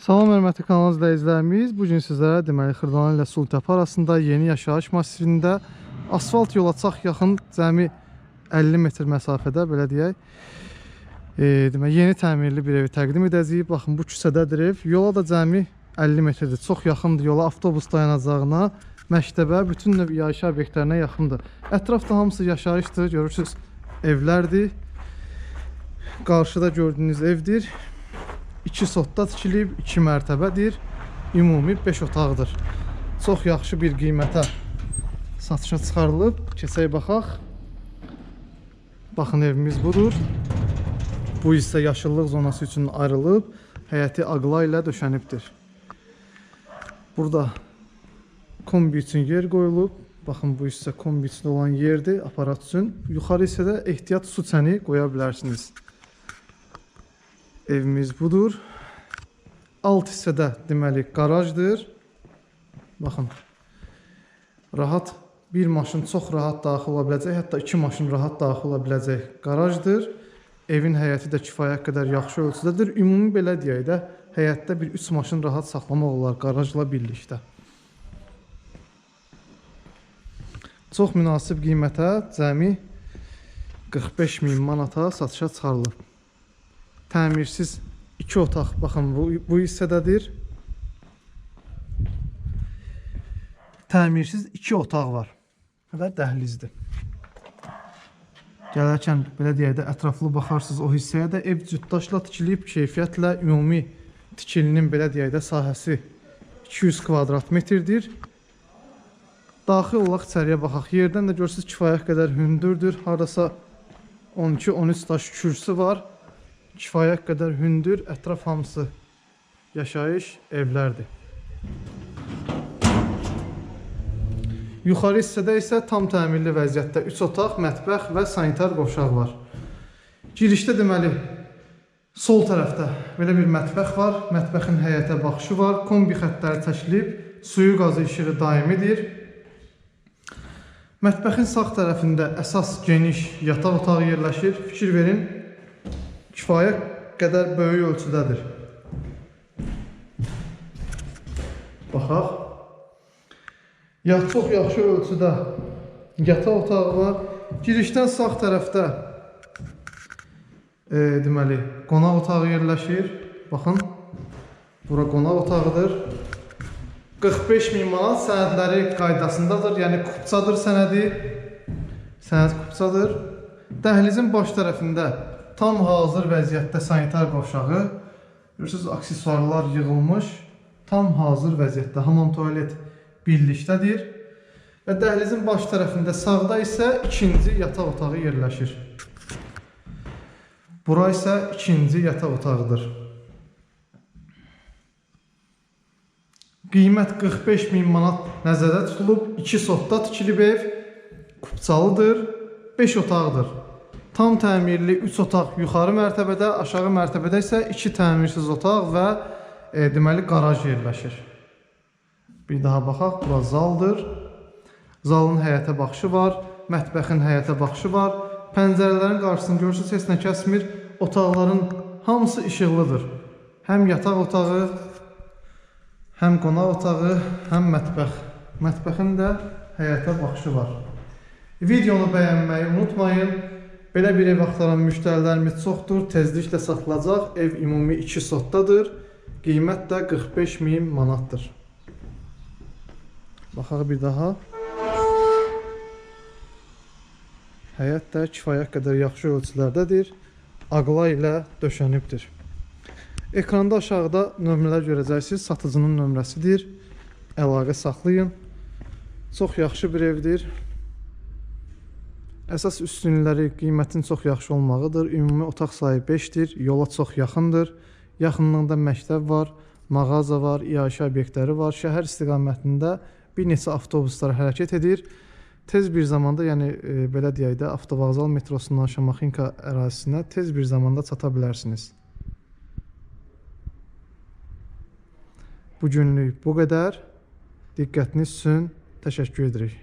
Salam hörmətli kanal izləyicilərimiz. Bu gün sizlərə deməli Xırdalan ilə Sultepe arasında yeni yaşayış massivində asfalt yola çox yaxın cəmi 50 metr məsafədə belə deyək. E, demək yeni təmirli bir evi təqdim edəcəyik. Baxın bu küçədədir ev. Yola da cəmi 50 metrdir. Çox yaxındır yola, avtobus dayanacağına, məktəbə, bütün yaşayış obyektlərinə yaxındır. Ətrafda hamısı yaşayışdır. Görürsüz, evlərdir. Qarşıda gördüyünüz evdir. 2 sotda tikilib, 2 mərtəbədir. Ümumi 5 otaqdır. Çox yaxşı bir qiymətə satışa çıxarılıb. Keçək baxaq. Baxın evimiz budur. Bu hissə yaşıllıq zonası üçün ayrılıb, həyəti aqla ilə döşənibdir. Burada kombi üçün yer qoyulub. Baxın bu hissə kombi üçün olan yerdir, aparat üçün. Yuxarı hissədə ehtiyat su çəni qoya bilərsiniz. Evimiz budur. Alt hissədə deməli qarajdır. Baxın. Rahat bir maşın çox rahat daxil ola biləcək, hətta iki maşın rahat daxil ola biləcək qarajdır. Evin həyəti də kifayət qədər yaxşı ölçüdədir. Ümumi belə deyək də, həyətdə bir 3 maşın rahat saxlamaq olar qarajla birlikdə. Çox münasib qiymətə cəmi 45 min manata satışa çıxarılıb. Təmirsiz 2 otaq baxın bu, bu hissədədir. Təmirsiz 2 otaq var və dəhlizdir. Gələrkən belə deyək də ətraflı baxarsınız o hissəyə də ev cütdaşla tikilib keyfiyyətlə ümumi tikilinin belə deyək də sahəsi 200 kvadrat metrdir. Daxil olaq içəriyə baxaq. Yerdən də görürsüz kifayət qədər hündürdür. Hardasa 12-13 daş kürsü var. Kifayət qədər hündür, ətraf hamısı yaşayış evlərdir. Yuxarı hissədə isə tam təmirli vəziyyətdə 3 otaq, mətbəx və sanitar qovşaq var. Girişdə deməli sol tərəfdə belə bir mətbəx var. Mətbəxin həyətə baxışı var. Kombi xəttləri çəkilib, suyu qazı işığı daimidir. Mətbəxin sağ tərəfində əsas geniş yataq otağı yerləşir. Fikir verin, kifayət qədər böyük ölçüdədir. Baxaq. Ya çox yaxşı ölçüdə yataq otağı var. Girişdən sağ tərəfdə e, deməli qonaq otağı yerləşir. Baxın. Bura qonaq otağıdır. 45 min manat sənədləri qaydasındadır. Yəni kupçadır sənədi. Sənəd kupçadır. Dəhlizin baş tərəfində tam hazır vəziyyətdə sanitar qovşağı. Görürsüz, aksesuarlar yığılmış. Tam hazır vəziyyətdə hamam tualet birlikdədir. Və dəhlizin baş tərəfində sağda isə ikinci yataq otağı yerləşir. Bura isə ikinci yataq otağıdır. Qiymət 45 min manat nəzərdə tutulub. 2 sotda tikilib ev. Kupçalıdır. 5 otaqdır. Tam təmirli 3 otaq yuxarı mərtəbədə, aşağı mərtəbədə isə 2 təmirsiz otaq və e, deməli qaraj yerləşir. Bir daha baxaq, bura zaldır. Zalın həyətə baxışı var, mətbəxin həyətə baxışı var. Pəncərələrin qarşısını görürsünüz, heç nə kəsmir. Otaqların hamısı işıqlıdır. Həm yataq otağı, həm qonaq otağı, həm mətbəx. Mətbəxin də həyətə baxışı var. Videonu bəyənməyi unutmayın. Belə bir ev axtaran müştərilərimiz çoxdur. Tezliklə satılacaq. Ev ümumi 2 sotdadır. Qiymət də 45 min manatdır. Baxaq bir daha. Həyət də kifayət qədər yaxşı ölçülərdədir. Aqla ilə döşənibdir. Ekranda aşağıda nömrələr görəcəksiniz. Satıcının nömrəsidir. Əlaqə saxlayın. Çox yaxşı bir evdir. Əsas üstünləri qiymətin çox yaxşı olmağıdır. Ümumi otaq sayı 5-dir. Yola çox yaxındır. Yaxınlığında məktəb var, mağaza var, iaşə obyektləri var. Şəhər istiqamətində bir neçə avtobuslar hərəkət edir. Tez bir zamanda, yəni e, belə deyək də, Avtovağzal metrosundan Şamaxınka ərazisinə tez bir zamanda çata bilərsiniz. Bu günlük bu qədər. Diqqətiniz üçün təşəkkür edirik.